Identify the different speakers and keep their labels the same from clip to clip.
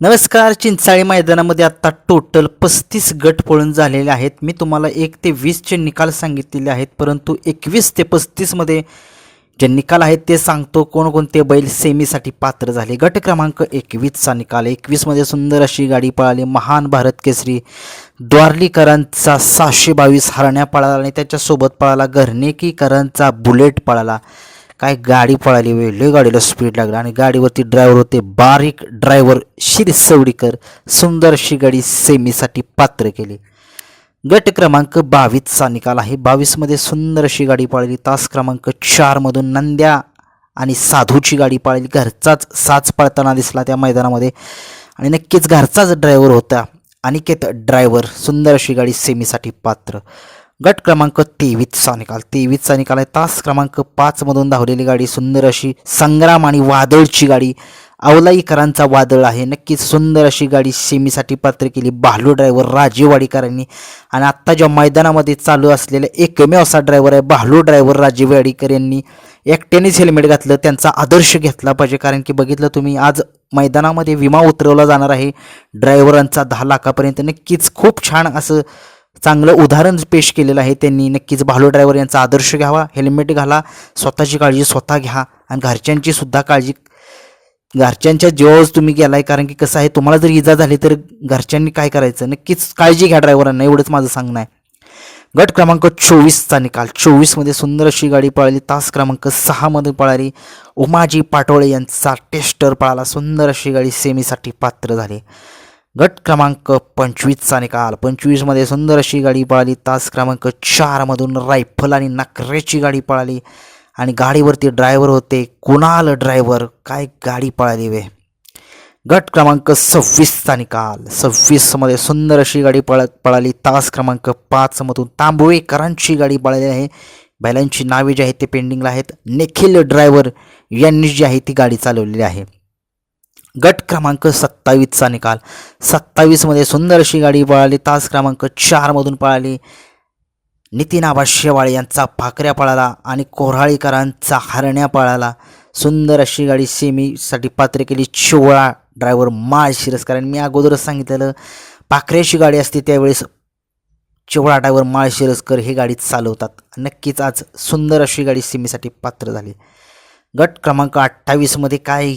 Speaker 1: नमस्कार चिंचाळी मैदानामध्ये आता टोटल पस्तीस गट पळून झालेले आहेत. मी तुम्हाला एक ते वीसचे निकाल सांगितलेले आहेत परंतु एकवीस ते पस्तीसमध्ये जे निकाल आहेत ते सांगतो कोणकोणते बैल सेमीसाठी पात्र झाले. गट क्रमांक एकवीसचा निकाल. एकवीसमध्ये सुंदर अशी गाडी पळाली. महान भारत केसरी द्वारलीकरांचा सहाशे बावीस हरण्या पळाला आणि त्याच्यासोबत पळाला घरनेकीकरांचा बुलेट पळाला. काय गाडी पळाली वेगळी गाडीला स्पीड लागला. आणि गाडीवरती ड्रायव्हर होते बारीक ड्रायव्हर शिरी सवडीकर सुंदर अशी गाडी सेमीसाठी पात्र केली. गट क्रमांक बावीसचा निकाल आहे. बावीसमध्ये सुंदर अशी गाडी पाळली. तास क्रमांक चारमधून नंद्या आणि साधूची गाडी पाळली. घरचाच साच पळताना दिसला त्या मैदानामध्ये. आणि नक्कीच घरचाच ड्रायव्हर होता. अनिकेत ड्रायव्हर सुंदर अशी गाडी सेमीसाठी पात्र. गट क्रमांक तेवीसचा निकाल. तेवीसचा निकाल आहे. तास क्रमांक पाचमधून धावलेली गाडी सुंदर अशी संग्राम आणि वादळची गाडी अवलाईकरांचा वादळ आहे. नक्कीच सुंदर अशी गाडी सेमीसाठी पात्र केली. भालू ड्रायव्हर राजेवाडीकरांनी आणि आत्ता ज्या मैदानामध्ये चालू असलेला एकमेव असा ड्रायव्हर आहे भालू ड्रायव्हर राजेवाडीकर यांनी एकट्यानेच हेल्मेट घातलं. त्यांचा आदर्श घेतला पाहिजे. कारण की बघितलं तुम्ही आज मैदानामध्ये विमा उतरवला जाणार आहे. ड्रायव्हरांचा दहा लाखापर्यंत. नक्कीच खूप छान असं चांगलं उदाहरण पेश केलेलं आहे. त्यांनी नक्कीच भालो ड्रायव्हर यांचा आदर्श घ्यावा हेल्मेट घाला स्वतःची काळजी स्वतः घ्या आणि घरच्यांची सुद्धा काळजी घरच्यांच्या जीवावर तुम्ही गेलाय. कारण की कसं आहे तुम्हाला जर इजा झाली तर घरच्यांनी काय करायचं? नक्कीच काळजी घ्या ड्रायव्हरांना एवढंच माझं सांगणं आहे. गट क्रमांक चोवीसचा निकाल. चोवीसमध्ये सुंदर अशी गाडी पळाली. तास क्रमांक सहामध्ये पळाली. उमाजी पाटोळे यांचा टेस्टर पळाला. सुंदर अशी गाडी सेमीसाठी पात्र झाली. गट क्रमांक पंचवीसचा निकाल. पंचवीसमध्ये सुंदर अशी गाडी पळाली. तास क्रमांक चारमधून रायफल आणि नखरेची गाडी पळाली. आणि गाडीवरती ड्रायव्हर होते कुणाल ड्रायव्हर. काय गाडी पळाली वे. गट क्रमांक सव्वीसचा निकाल. सव्वीसमध्ये सुंदर अशी गाडी पळ पळाली. तास क्रमांक पाचमधून तांबवेकरांची गाडी पळाली आहे. बैलांची नावे जी आहेत ते पेंडिंगला आहेत. निखिल ड्रायव्हर यांनी जी आहे ती गाडी चालवलेली आहे. गट क्रमांक सत्तावीसचा निकाल. सत्तावीसमध्ये सुंदर अशी गाडी पळाली. तास क्रमांक चारमधून पळाली. नितीन आबा शेवाळे यांचा भाकऱ्या पळाला आणि कोऱ्हाळीकरांचा हरण्या पळाला. सुंदर अशी गाडी सेमीसाठी पात्र केली. चिवळा ड्रायव्हर माळ शिरस्कर मी अगोदरच सांगितलेलं पाखऱ्याची गाडी असते त्यावेळेस चिवळा ड्रायव्हर माळ शिरस्कर ही गाडी चालवतात. नक्कीच आज सुंदर अशी गाडी सेमीसाठी पात्र झाली. गट क्रमांक अठ्ठावीसमध्ये काय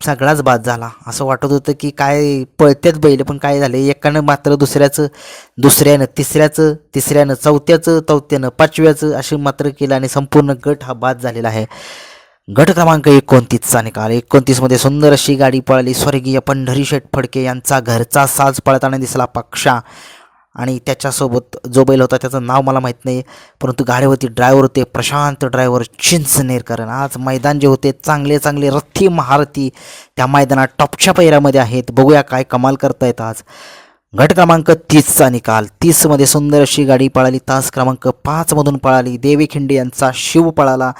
Speaker 1: सगळाच बाद झाला. असं वाटत होतं की काय पळत्यात बैल पण काय झालं? एकानं मात्र दुसऱ्याचं दुसऱ्यानं तिसऱ्याचं तिसऱ्यानं चौथ्याचं चौथ्यानं पाचव्याचं असे मात्र केलं आणि संपूर्ण गट हा बाद झालेला आहे. गट क्रमांक एकोणतीसचा निकाल. एकोणतीसमध्ये सुंदर अशी गाडी पळाली. स्वर्गीय पंढरी शेठ फडके यांचा घरचा साज पळताना दिसला पक्षा. आणि त्याच्यासोबत जो बैल होता त्याचं नाव मला माहीत नाही परंतु गाडीवरती ड्रायव्हर होते प्रशांत ड्रायव्हर चिंचनेरकर आणि आज मैदान जे होते चांगले चांगले रथी महारथी त्या मैदानात टॉपच्या पैऱ्यामध्ये आहेत. बघूया काय कमाल करतायत आज. गट क्रमांक तीसचा निकाल तीसमध्ये सुंदर अशी गाडी पळाली. तास क्रमांक पाचमधून पळाली. देवी खिंडे यांचा शिव पळाला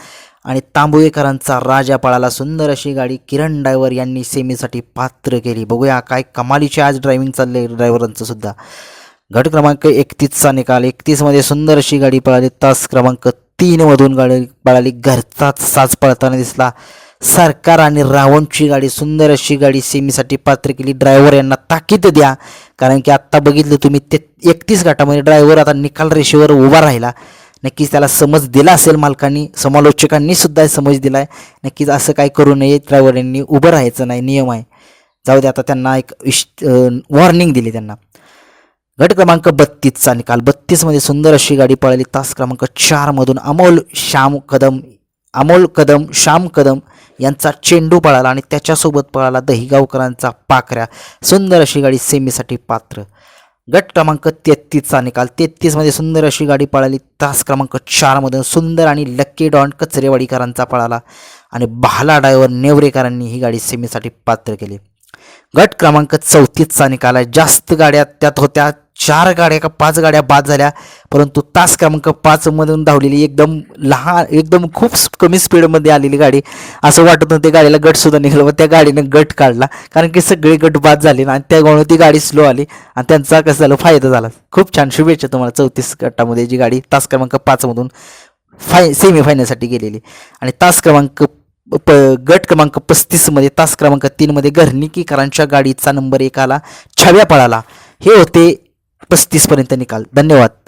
Speaker 1: आणि तांबुळेकरांचा राजा पळाला. सुंदर अशी गाडी किरण ड्रायव्हर यांनी सेमीसाठी पात्र केली. बघूया काय कमालीची आज ड्रायव्हिंग चालले ड्रायव्हरांचं सुद्धा. गट क्रमांक एकतीसचा निकाल. एकतीसमध्ये सुंदर अशी गाडी पळाली. तास क्रमांक तीनमधून गाडी पळाली. घरचाच साज पळताना दिसला. सरकार आणि रावणची गाडी सुंदर अशी गाडी सेमीसाठी पात्र केली. ड्रायव्हर यांना ताकीद द्या. कारण की आत्ता बघितलं तुम्ही ते एकतीस गटामध्ये ड्रायव्हर आता निकाल रेषेवर उभा राहिला. नक्कीच त्याला समज दिला असेल मालकांनी समालोचकांनी सुद्धा समज दिला आहे नक्कीच असं काय करू नये. ड्रायव्हर यांनी उभं राहायचं नाही. नियम आहे. जाऊ दे आता त्यांना एक इश वॉर्निंग दिली त्यांना. गट क्रमांक बत्तीसचा निकाल. बत्तीसमध्ये सुंदर अशी गाडी पळाली. तास क्रमांक चारमधून अमोल श्याम कदम अमोल कदम श्याम कदम यांचा चेंडू पळाला आणि त्याच्यासोबत पळाला दहिगावकरांचा पाखऱ्या. सुंदर अशी गाडी सेमीसाठी पात्र. गट क्रमांक तेहतीसचा निकाल. तेहतीसमध्ये सुंदर अशी गाडी पळाली. तास क्रमांक चारमधून सुंदर आणि लक्की डॉन कचरेवाडीकरांचा पळाला आणि बहाला डायवर नेवरेकरांनी ही गाडी सेमीसाठी पात्र केली. गट क्रमांक चौतीसचा निकाल आहे. जास्त गाड्या त्यात होत्या. चार गाड्या का पाच गाड्या बाद झाल्या परंतु तास क्रमांक पाचमधून धावलेली एकदम लहान एकदम खूप कमी स्पीडमध्ये आलेली गाडी असं वाटत नव्हतं त्या गाडीला गटसुद्धा निघाला व त्या गाडीनं गट काढला. कारण की सगळे गट बाद झाले आणि त्यामुळे ती गाडी स्लो आली आणि त्यांचा कसं झालं फायदा झाला. खूप छान शुभेच्छा तुम्हाला चौतीस गटामध्ये जी गाडी तास क्रमांक पाचमधून फाय सेमीफायनलसाठी गेलेली. आणि तास क्रमांक प गट क्रमांक पस्तीसमध्ये तास क्रमांक तीनमध्ये घरणिकीकरांच्या गाडीचा नंबर एक आला छाव्या पळाला. हे होते पस्तीसपर्यंत निकाल. धन्यवाद.